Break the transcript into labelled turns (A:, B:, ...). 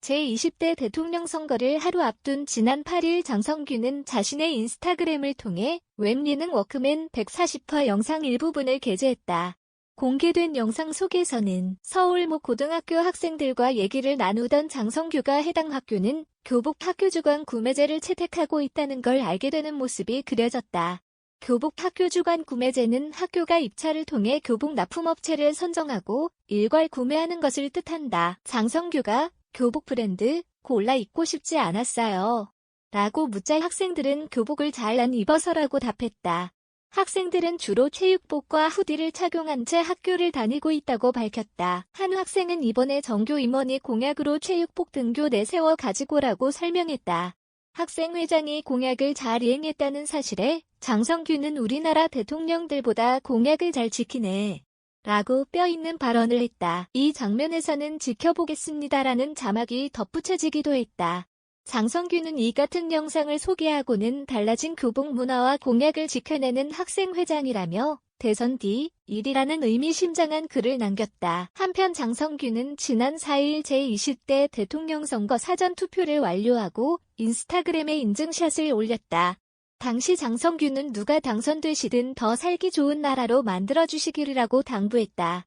A: 제20대 대통령 선거를 하루 앞둔 지난 8일 장성규는 자신의 인스타그램을 통해 웹예능 워크맨 140화 영상 일부분을 게재했다. 공개된 영상 속에서는 서울 모 고등학교 학생들과 얘기를 나누던 장성규가 해당 학교는 교복 학교 주관 구매제를 채택하고 있다는 걸 알게 되는 모습이 그려졌다. 교복 학교 주관 구매제는 학교가 입찰을 통해 교복 납품업체를 선정하고 일괄 구매하는 것을 뜻한다. 장성규가 교복 브랜드 골라 입고 싶지 않았어요. 라고 묻자 학생들은 교복을 잘 안 입어서라고 답했다. 학생들은 주로 체육복과 후디를 착용한 채 학교를 다니고 있다고 밝혔다. 한 학생은 이번에 정교 임원이 공약으로 체육복 등교 내세워 가지고라고 설명했다. 학생회장이 공약을 잘 이행했다는 사실에 장성규는 우리나라 대통령들보다 공약을 잘 지키네. 라고 뼈있는 발언을 했다. 이 장면에서는 지켜보겠습니다라는 자막이 덧붙여지기도 했다. 장성규는 이 같은 영상을 소개하고는 달라진 교복 문화와 공약을 지켜내는 학생회장이라며 대선 뒤 일이라는 의미심장한 글을 남겼다. 한편 장성규는 지난 4일 제20대 대통령 선거 사전 투표를 완료하고 인스타그램에 인증샷을 올렸다. 당시 장성규는 누가 당선되시든 더 살기 좋은 나라로 만들어주시기라고 당부했다.